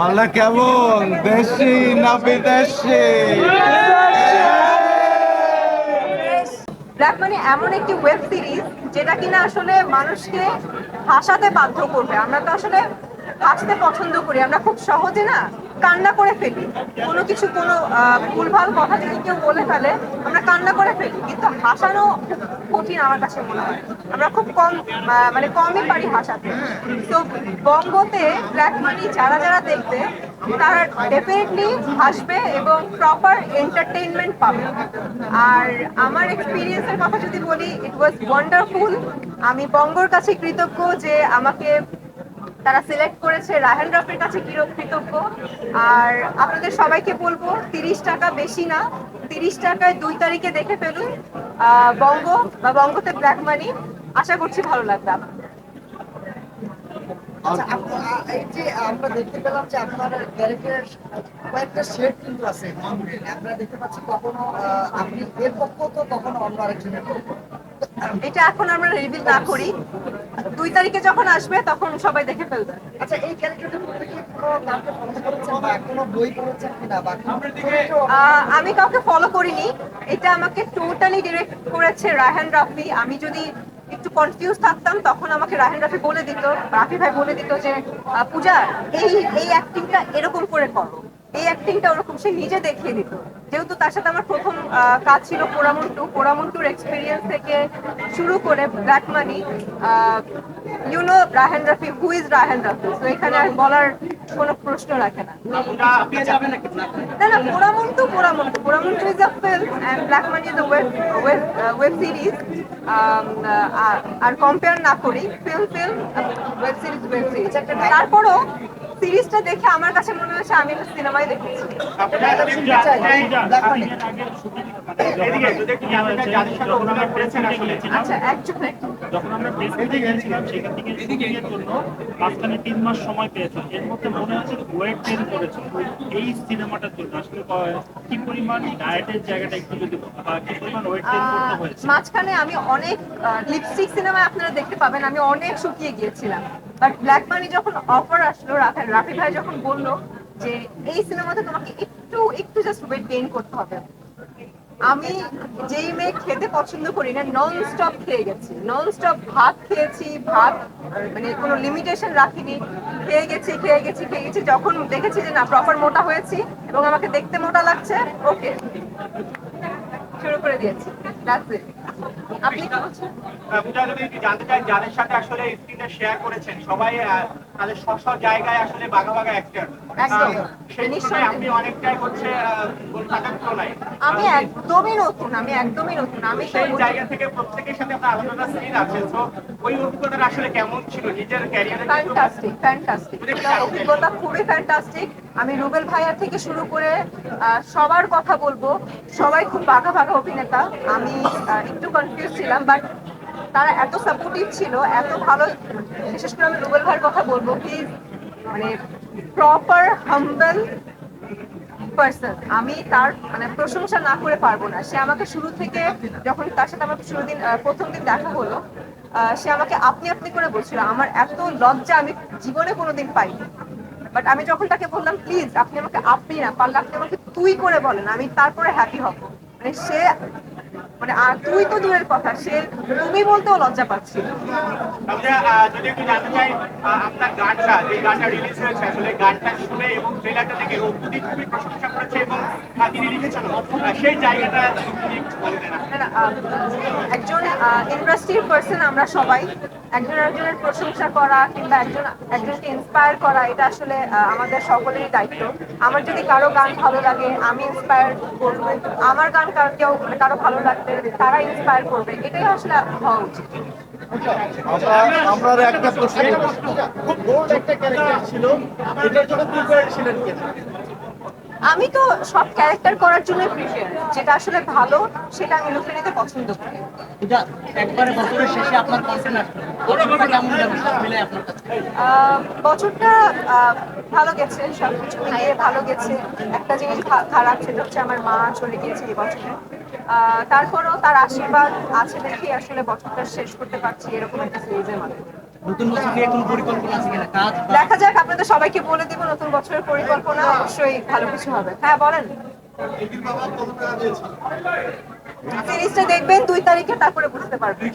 মালদা কেমন? দেশি না বিদেশি? ব্ল্যাক মানি এমন একটি ওয়েব সিরিজ যেটা কিনা আসলে মানুষকে হাসাতে বাধ্য করবে। আমরা তো আসলে হাসতে পছন্দ করি। আমরা খুব সহজে না কান্না করে ফেলি। কোনো কিছু, কোনো ভুলভাল কথা যদি কেউ বলে ফেলে, আমরা কান্না করে ফেলি। কিন্তু হাসানো খুব কঠিন আমার কাছে মনে হয়। আমরা খুব কম মানে কমই পারি হাসাতে। তো বঙ্গতে ব্ল্যাক মানি যারা যারা দেখবে, তারা ডেফিনেটলি হাসবে এবং প্রপার এন্টারটেইনমেন্ট পাবে। আর আমার এক্সপিরিয়েন্সের কথা যদি বলি ইট ওয়াজ ওয়ান্ডারফুল আমি বঙ্গর কাছে কৃতজ্ঞ যে আমাকে তারা সিলেক্ট করেছে রাহেন রফের কাছে কৃতজ্ঞ? আর আপনাদের সবাইকে বলব, তিরিশ টাকা বেশি না। তিরিশ টাকায় দুই তারিখে দেখে ফেলুন বঙ্গ বা বঙ্গতে ব্ল্যাক মানি আশা করছি ভালো লাগবে আচ্ছা আমরা দেখতে পেলাম যে আপনার কয়েকটা কিন্তু আছে আমরা দেখতে পাচ্ছি কখনো আপনি এর পক্ষ তো কখনো অন্য আরেকজনের পক্ষ? এটা এখন আমরা রিভিল না করি। দুই তারিখে যখন আসবে তখন সবাই দেখে ফেলবে। আচ্ছা এই আমি কাউকে ফলো করিনি। এটা আমাকে টোটালি ডিরেক্ট করেছে রায়হান রাফি। আমি যদি একটু কনফিউজ থাকতাম তখন আমাকে রায়হান রাফি বলে দিত রাফি ভাই বলে দিত যে আহ, পূজা এই এই অ্যাক্টিংটা এরকম করে করো। এই অ্যাক্টিংটা ওরকম সে নিজে দেখিয়ে দিত। যেহেতু তার সাথে আমার প্রথম কাজ ছিল পোড়ামন্টু পোড়ামন্টুর এক্সপিরিয়েন্স থেকে শুরু করে black money you know Raihan Rafi who is Raihan Rafi? তো এখানে আর বলার কোনো প্রশ্ন রাখে না। না না Poramontu Poramontu. Poramontu is a film and Black Money is a web web web series R compare না করি। Film film web series web series তারপরও সিরিজটা দেখে আমার কাছে মনে হয়েছে আমি একটা সিনেমাই দেখেছি। আচ্ছা একজন যখন আমরা গিয়েছিলাম সেখান থেকে শুটিংয়ের জন্য মাঝখানে তিন মাস সময় এর মধ্যে মনে হচ্ছে ওয়েট করেছে এই সিনেমাটার জন্য আসলে কি পরিমাণ ডায়েটের জায়গাটা একটু যদি কি পরিমাণ ওয়েট করতে হয়েছে? মাঝখানে আমি অনেক লিপস্টিক সিনেমায় আপনারা দেখতে পাবেন আমি অনেক শুকিয়ে গিয়েছিলাম। বাট ব্ল্যাক মানি যখন অফার আসলো, রাফি রাফি ভাই যখন বলল যে, এই সিনেমাতে তোমাকে একটু একটু জাস্ট ওয়েট গেইন করতে হবে। আমি যেই মেয়ে খেতে পছন্দ করি না নন স্টপ খেয়ে গেছি। নন স্টপ ভাত খেয়েছি, ভাত মানে কোনো লিমিটেশন রাখিনি। খেয়ে গেছি খেয়ে গেছি খেয়ে গেছি। যখন দেখেছি যে না প্রপার মোটা হয়েছি এবং আমাকে দেখতে মোটা লাগছে ওকে শুরু করে দিয়েছি। That's it. আপনি পূজা যদি জানতে চাই যাদের সাথে আসলে স্ক্রিনে শেয়ার করেছেন সবাই আহ, তাদের স্ব স্ব জায়গায় আসলে বাঘা বাঘা অ্যাক্টর। সেই তুলনায় আপনি অনেকটাই হচ্ছে আহ, কলকাতার তুলনায়। আমি একদমই নতুন আমি একদমই নতুন আমি সেই জায়গা থেকে প্রত্যেকের সাথে আপনার আলাদা সিন আছে তো ওই অভিজ্ঞতাটা আসলে কেমন ছিল? নিজের ক্যারিয়ারে ফ্যান্টাস্টিক ফ্যান্টাস্টিক অভিজ্ঞতা খুবই ফ্যান্টাস্টিক আমি রুবেল ভাইয়া থেকে শুরু করে সবার কথা বলব। সবাই খুব বাঘা বাঘা অভিনেতা। আমি একটু কনফিউজ ছিলাম বাট তারা এত সাপোর্টিভ ছিল এত ভালো বিশেষ করে আমি রুবেল ভাইয়ের কথা বলব কি মানে প্রপার হাম্বল পার্সন আমি তার মানে প্রশংসা না করে পারব না। সে আমাকে শুরু থেকে, যখন তার সাথে আমার শুরু দিন প্রথম দিন দেখা হলো সে আমাকে আপনি আপনি করে বলছিল, আমার এত লজ্জা আমি জীবনে কোনোদিন পাইনি। বাট আমি যখন তাকে বললাম প্লিজ আপনি আমাকে আপনি না পারলে আপনি আমাকে তুই করে বলেন, আমি তারপরে হ্যাপি হব। মানে সে মানে আর তুই তো দূরের কথা সে তুমি বলতেও লজ্জা পাচ্ছি। যদি একটু জানতে চাই আপনার গানটা যে গানটা রিলিজ হয়েছে আসলে গানটা শুনে এবং ট্রেলারটা থেকে রঘুদি খুবই প্রশংসা করেছে এবং তিনি লিখেছেন সেই জায়গাটা যদি একজন ইন্ডাস্ট্রির পার্সন আমরা সবাই একজন একজনের প্রশংসা করা কিংবা একজন একজনকে ইন্সপায়ার করা এটা আসলে আমাদের সকলেরই দায়িত্ব। আমার যদি কারও গান ভালো লাগে আমি ইন্সপায়ার করব। আমার গান কারও কেউ কারও ভালো লাগবে তারা ইন্সপায়ার করবে। এটাই আসলে হওয়া উচিত। আমরা একটা প্রশ্ন খুব বোল্ড একটা ক্যারেক্টার ছিল। এটার জন্য প্রিপেয়ার ছিলেন কিনা আমি তো সব ক্যারেক্টার করার জন্য প্রিপেয়ার যেটা আসলে ভালো সেটা আমি লুকে নিতে পছন্দ করি। এটা একবারে বছরের শেষে আপনার কনসেন্ট আসলো বছরটা কেমন যাবে? সব মিলে আপনার কাছে। বছরটা ভালো গেছে সবকিছু মিলিয়ে ভালো গেছে। একটা জিনিস খারাপ সেটা হচ্ছে আমার মা চলে গিয়েছে এই বছরে। তারপরেও তার আশীর্বাদ আছে দেখে আসলে বছরটা শেষ করতে পারছি এরকম একটা সিরিজের মাধ্যমে নতুন বছর নিয়ে কোনো পরিকল্পনা আছে কিনা? কাজ? দেখা যাক আপনাদের সবাইকে বলে দিব নতুন বছরের পরিকল্পনা অবশ্যই ভালো কিছু হবে। হ্যাঁ বলেন। সিরিজটা দেখবেন দুই তারিখে তারপরে বুঝতে পারবেন।